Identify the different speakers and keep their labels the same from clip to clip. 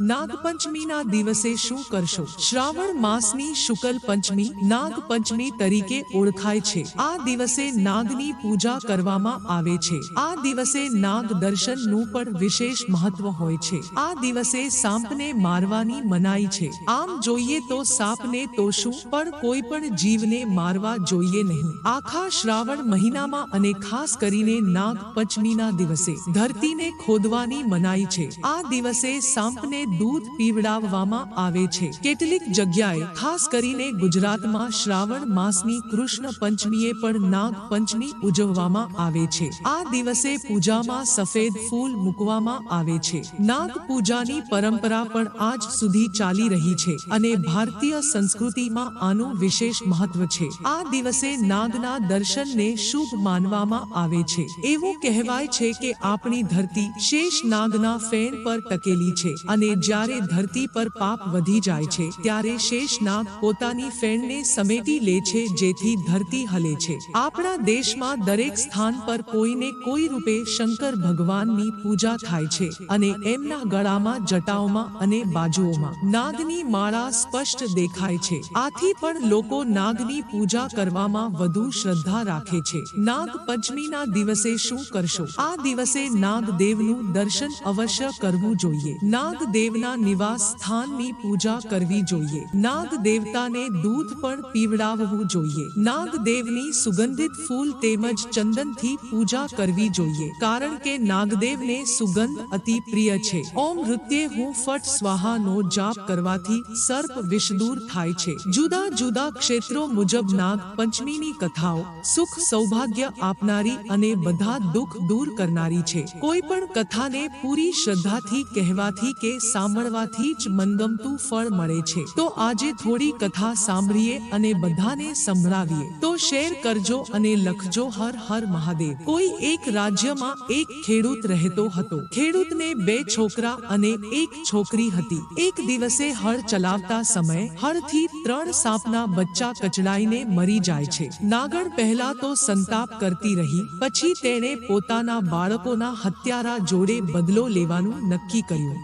Speaker 1: નાગપંચમીના દિવસે શું કરશો? શ્રાવણ માસની શુકલ પંચમી નાગપંચમી તરીકે ઓળખાય છે. આ દિવસે નાગની પૂજા કરવામાં આવે છે. આ દિવસે નાગ દર્શનનું પણ વિશેષ મહત્વ હોય છે. આ દિવસે સાપને મારવાની મનાઈ છે. આમ જોઈએ તો સાપને તો શું પણ કોઈ પણ જીવને મારવા જોઈએ નહીં. આખા શ્રાવણ મહિનામાં અને ખાસ કરીને નાગપંચમીના દિવસે ધરતીને ખોદવાની મનાઈ છે. આ દિવસે સાપને દૂધ પીવડાવવામાં આવે છે. કેટલીક જગ્યાએ, ખાસ કરીને ગુજરાતમાં શ્રાવણ માસની કૃષ્ણ પંચમીએ પણ નાગ પંચમી ઉજવવામાં આવે છે. આ દિવસે પૂજામાં સફેદ ફૂલ મૂકવામાં આવે છે. નાગ પૂજાની પરંપરા પણ આજ સુધી ચાલી રહી છે અને ભારતીય સંસ્કૃતિમાં આનું વિશેષ મહત્વ છે. આ દિવસે નાગના દર્શનને શુભ માનવામાં આવે છે. એવું કહેવાય છે કે આપણી ધરતી શેષ નાગના ફેર પર ટકેલી છે અને જ્યારે ધરતી પર પાપ વધી જાય છે, ત્યારે શેષનાગ પોતાની ફેણને સમેટી લે છે, જેથી ધરતી હલે છે. આપણા દેશમાં દરેક સ્થાન પર કોઈને કોઈ રૂપે શંકર ભગવાનની પૂજા થાય છે અને એમના ગળામાં, જટાઓમાં અને બાજુઓમાં નાગની માળા સ્પષ્ટ દેખાય છે. આથી પણ લોકો નાગની પૂજા કરવામાં વધુ શ્રદ્ધા રાખે છે. નાગ પંચમીના દિવસે શું કરશો? આ દિવસે નાગ દેવનું દર્શન અવશ્ય કરવું જોઈએ. નાગ દેવના નિવાસ સ્થાનની પૂજા કરવી જોઈએ. નાગ દેવતાને દૂધ પણ પીવડાવવું જોઈએ. નાગ દેવની સુગંધિત ફૂલ તેમજ ચંદનથી પૂજા કરવી જોઈએ. કારણ કે નાગદેવને સુગંધ અતિ પ્રિય છે. ઓમ નૃત્યે હું ફટ સ્વાહાનો જાપ કરવાથી સર્પ વિષદૂર થાય છે. જુદા જુદા ક્ષેત્રો મુજબ નાગ પંચમીની કથાઓ, સુખ સૌભાગ્ય આપનારી અને બધા દુઃખ દૂર કરનારી છે. કોઈ પણ કથાને પૂરી શ્રદ્ધાથી કહેવાથી કે સાંભળવાથી જ મનગમતું ફળ મળે છે. તો આજે થોડી કથા સાંભળીએ અને બધાને સંભળાવીએ. તો શેર કરજો અને લખજો હર હર મહાદેવ. કોઈ એક રાજ્યમાં એક ખેડૂત રહેતો હતો. ખેડૂતને બે છોકરા અને એક છોકરી હતી. એક દિવસે હળ ચલાવતા સમયે હળથી ત્રણ સાપના બચ્ચા કચડાઈને મરી જાય છે. નાગણ પહેલા તો સંતાપ કરતી રહી, પછી તેણે પોતાના બાળકોના હત્યારા જોડે બદલો લેવાનું નક્કી કર્યું.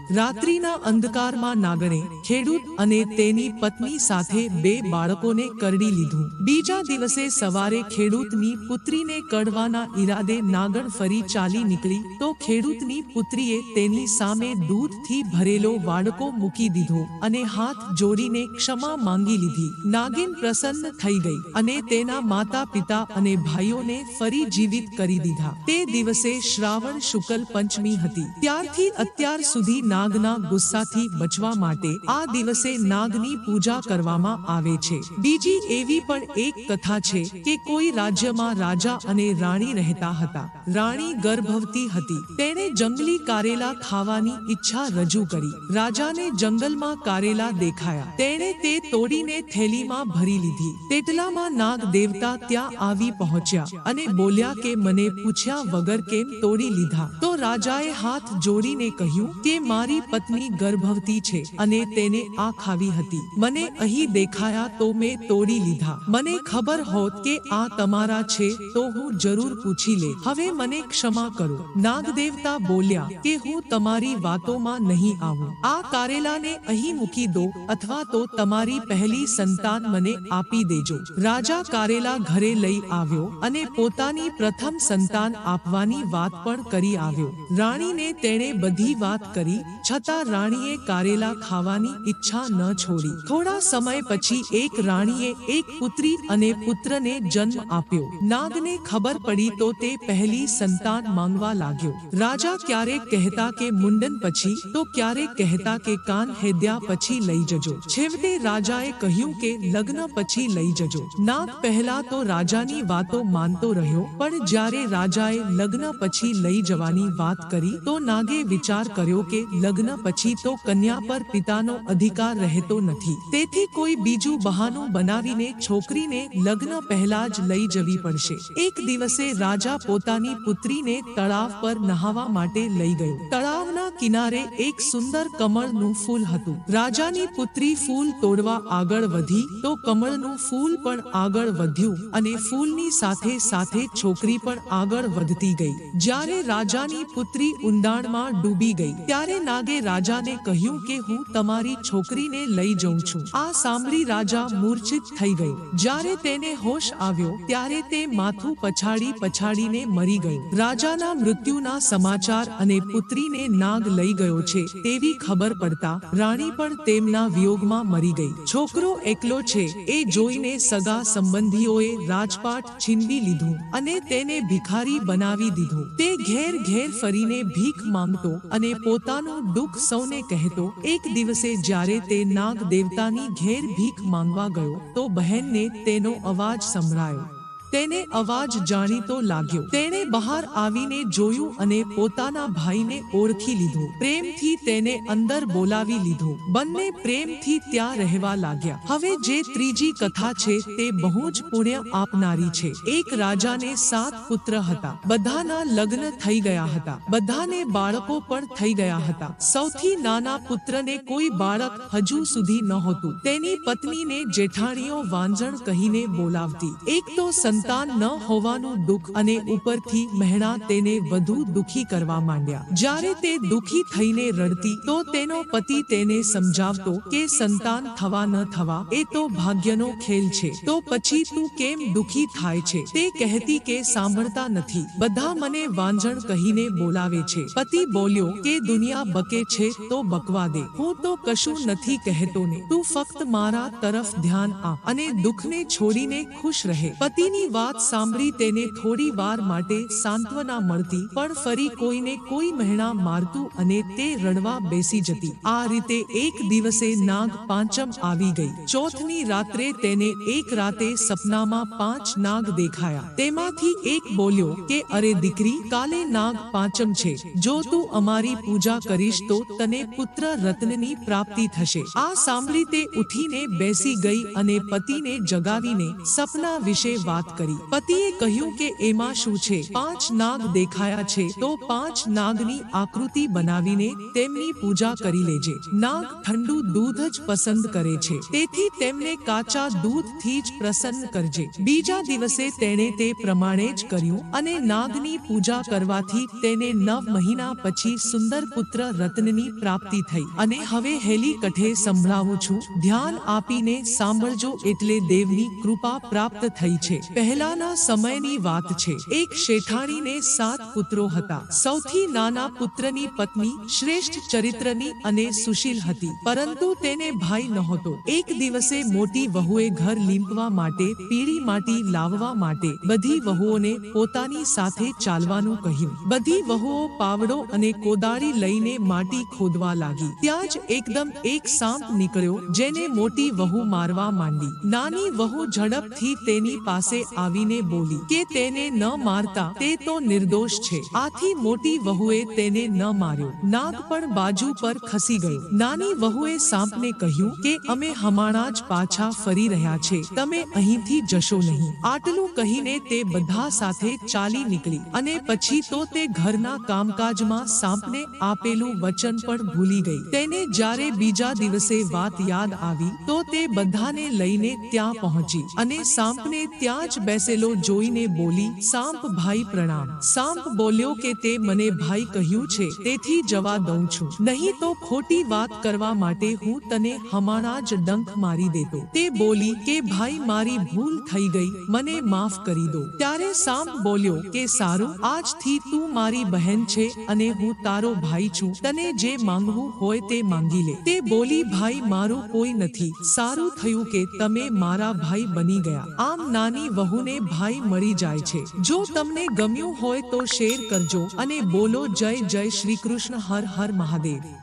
Speaker 1: રાત્રિના અંધકારમાં નાગણે ખેડૂત અને તેની પત્ની સાથે બે બાળકોને કરડી લીધું. બીજા દિવસે સવારે ખેડૂતની પુત્રીને કડવાના ઈરાદે નાગણ ફરી ચાલી નીકળી તો ખેડૂતની પુત્રીએ તેની સામે દૂધથી ભરેલો વાડકો મૂકી દીધો અને હાથ જોડીને ક્ષમા માંગી લીધી. નાગિન પ્રસન્ન થઈ ગઈ અને તેના માતા પિતા અને ભાઈઓને ફરી જીવિત કરી દીધા. તે દિવસે શ્રાવણ શુકલ પંચમી હતી. ત્યારથી અત્યાર સુધી નાગના ગુસ્સાથી બચવા માટે આ દિવસે નાગની પૂજા કરવામાં આવે છે. બીજી એવી પણ એક કથા છે કે કોઈ રાજ્યમાં રાજા અને રાણી રહેતા હતા. રાણી ગર્ભવતી હતી. તેણે જંગલી કારેલા ખાવાની ઈચ્છા રજૂ કરી. રાજાને જંગલમાં કારેલા દેખાયા. તેણે તે તોડીને થેલીમાં ભરી લીધી. તેટલામાં નાગ દેવતા ત્યાં આવી પહોંચ્યા અને બોલ્યા કે મને પૂછ્યા વગર કેમ તોડી લીધા? તો રાજાએ હાથ જોડીને કહ્યું કે મારી પત્ની ગર્ભવતી છે અને તેને આ ખાવી હતી. મને અહીં દેખાયા તો મેં તોડી લીધા. મને ખબર હોત કે આ તમારા છે તો હું જરૂર પૂછી લે. હવે મને ક્ષમા કરો. નાગદેવતા બોલ્યા, કે હું તમારી વાતોમાં નહીં આવું. આ કારેલાને અહીં મૂકી દો અથવા તો તમારી પહેલી સંતાન મને આપી દેજો. રાજા કારેલા ઘરે લઈ આવ્યો અને પોતાની પ્રથમ સંતાન આપવાની વાત પણ કરી આવ્યો. રાણીને તેણે બધી વાત કરી, છતાં રાણીએ કારેલા ખાવાની ઈચ્છા ન છોડી. થોડા સમય પછી એક રાણીએ એક પુત્રી અને પુત્રને જન્મ આપ્યો. નાગને ખબર પડી તો તે પહેલી સંતાન માંગવા લાગ્યો. રાજા ક્યારેક કહેતા કે મુંડન પછી, તો ક્યારેક કહેતા કે કાન હેદ્યા પછી લઈ જજો. છેવટે રાજાએ કહ્યું કે લગ્ન પછી લઈ જજો. નાગ પહેલા તો રાજાની વાતો માનતો રહ્યો, પણ જ્યારે રાજાએ લગ્ન પછી લઈ જવાની વાત કરી તો નાગે વિચાર કર્યો કે લગ્ન પછી તો કન્યા પર પિતાનો અધિકાર રહેતો નથી. તેથી કોઈ બીજું બહાનું બનાવીને છોકરીને લગ્ન પહેલા જ લઈ જવી પડશે. એક દિવસે રાજા પોતાની પુત્રીને તળાવ પર નહાવા માટે લઈ ગયો. તળાવના કિનારે એક સુંદર કમળનું ફૂલ હતું. રાજાની પુત્રી ફૂલ તોડવા આગળ વધી તો કમળનું ફૂલ પણ આગળ વધ્યું અને ફૂલની સાથે સાથે છોકરી પણ આગળ વધતી ગઈ. જ્યારે રાજાની પુત્રી ઊંડાણમાં ડૂબી ગઈ, ત્યારે નાગે રાજાને કહ્યું કે હું તમારી છોકરીને લઈ જઉં છું. આ સાંભળી રાજા મૂર્છિત થઈ ગયો જ્યારે તેને હોશ આવ્યો, ત્યારે તે માથું પછાડી પછાડીને મરી ગયું. રાજાના મૃત્યુના સમાચાર અને પુત્રીને નાગ લઈ ગયો છે તેવી ખબર પડતા રાણી પણ તેમના વિયોગમાં મરી ગઈ. છોકરો એકલો છે, એ જોઈને સગા સંબંધીઓએ રાજપાટ છીનવી લીધું અને તેને ભિખારી બનાવી દીધું. તે ઘેર ઘેર ફરીને ભીખ માંગતો અને પોતાનું દુઃખ સૌને કહેતો, એક દિવસે જ્યારે તે નાગ દેવતાની ઘેર ભીખ માંગવા ગયો, તો બહેનને તેનો અવાજ સંભળાયો. તેને અવાજ જાણીતો લાગ્યો. તેણે બહાર આવીને જોયું અને પોતાના ભાઈને ઓળખી લીધો. પ્રેમથી તેને અંદર બોલાવી લીધો. બંને પ્રેમથી ત્યાં રહેવા લાગ્યા. હવે જે ત્રીજી કથા છે તે બહુ જ પુણ્ય આપનારી છે. એક રાજાને સાત પુત્ર હતા. બધાના લગ્ન થઈ ગયા હતા. બધાને બાળકો પણ થઈ ગયા હતા. સૌથી નાના પુત્રને કોઈ બાળક હજુ સુધી નહોતું. તેની પત્નીને જેઠાણીઓ વાંજણ કહીને બોલાવતી. એક તો સંતાન ન હોવાનું દુઃખ અને ઉપરથી મહેણા તેને વધુ દુખી કરવા માંડ્યા. જ્યારે તે દુખી થઈને રડતી, તો તેનો પતિ તેને સમજાવતો કે સંતાન થવા ન થવા, એ તો ભાગ્યનો ખેલ છે. તો પછી તું કેમ દુખી થાય છે? તે કહેતી કે સાંભળતા નથી. બધા મને વાંજણ કહીને બોલાવે છે. પતિ બોલ્યો કે દુનિયા બકે છે તો બકવા દે. હું તો કશું નથી કહેતો ને. તું ફક્ત મારા તરફ ધ્યાન આ અને દુઃખને છોડીને ખુશ રહે. પતિની વાત સાંભળી તેને થોડી વાર માટે સાંત્વના મળતી, પણ ફરી કોઈને કોઈ મહેણા મારતું અને તે રડવા બેસી જતી. આ રીતે એક દિવસે નાગ પાંચમ આવી ગઈ. ચોથની રાત્રે તેને એક રાતે સપનામાં પાંચ નાગ દેખાયા. તેમાંથી એક બોલ્યો કે, અરે દીકરી, કાલે નાગ પાંચમ છે. જો તું અમારી પૂજા કરીશ તો તને પુત્ર રત્નની પ્રાપ્તિ થશે. આ સાંભળી તે ઉઠીને બેસી ગઈ અને પતિને જગાવીને સપના વિશે વાત કરી. પતિએ કહ્યું કે, એમાં શું છે? પાંચ નાગ દેખાયા છે. તો પાંચ નાગની આકૃતિ બનાવીને તેમની પૂજા કરી લેજે. નાગ ઠંડુ દૂધ જ પસંદ કરે છે. તેથી તેમને કાચા દૂધથી જ પ્રસન્ન કરજે. બીજા દિવસે તેણે તે પ્રમાણે જ કર્યું અને નાગની પૂજા કરવાથી તેને નવ મહિના પછી સુંદર પુત્ર રત્નની પ્રાપ્તિ થઈ. અને હવે હેલી કઠે સંભળાવું છું. ધ્યાન આપીને સાંભળજો એટલે દેવની કૃપા પ્રાપ્ત થઈ છે. પહેલાના સમયની વાત છે, એક શેઠાણીને સાત પુત્રો હતા. સૌથી નાના પુત્રની પત્ની શ્રેષ્ઠ ચરિત્રની અને સુશીલ હતી, પરંતુ તેને ભાઈ નહોતો. એક દિવસે મોટી વહુએ ઘર લીંપવા માટે, પીળી માટી લાવવા માટે બધી વહુઓને પોતાની સાથે ચાલવાનું કહ્યું. બધી વહુઓ પાવડો અને કોદાળી લઈને માટી ખોદવા લાગી. ત્યાં જ એકદમ એક સાંપ નીકળ્યો, જેને મોટી વહુ મારવા માંડી. નાની વહુ ઝડપથી તેની પાસે આવીને બોલી, કે તેને ન મારતા તે તો નિર્દોષ છે. આથી મોટી વહુએ તેને ન માર્યો. નાગ પણ બાજુ પર ખસી ગયો. નાની વહુએ સાંપને કહ્યું કે, અમે હમણાં જ પાછા ફરી રહ્યા છે. તમે અહીંથી જશો નહીં. આટલું કહીને તે બધા સાથે ચાલી નીકળી અને પછી તો તે ઘરના કામકાજમાં સાંપને આપેલું વચન પણ ભૂલી ગઈ. તેને જ્યારે બીજા દિવસે વાત યાદ આવી, તો તે બધાને લઈને ત્યાં પહોંચી અને સાંપને ત્યાં જ બેસેલો જોઈને બોલી, સાંપ ભાઈ પ્રણામ. સાંપ બોલ્યો કે, તે મને ભાઈ કહ્યું છે, તેથી જવા દઉં છું. નહીં તો ખોટી વાત કરવા માટે હું તને હમણાં જ ડંખ મારી દેતો. તે બોલી કે, ભાઈ, મારી ભૂલ થઈ ગઈ, મને માફ કરી દો. ત્યારે સાંપ બોલ્યો કે, સારું, આજથી તું મારી બહેન છે અને હું તારો ભાઈ છું. તને જે માંગવું હોય તે માંગી લે. તે બોલી, ભાઈ, મારું કોઈ નથી. સારું થયું કે તમે મારા ભાઈ બની ગયા. આમ નાની વહુને ભાઈ મળી જાય છે. જો તમને ગમ્યું હોય તો શેર કરજો અને બોલો જય જય શ્રી કૃષ્ણ, હર હર મહાદેવ.